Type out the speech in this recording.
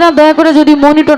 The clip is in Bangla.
আপনারা দয়া করে যদি মনিটরটা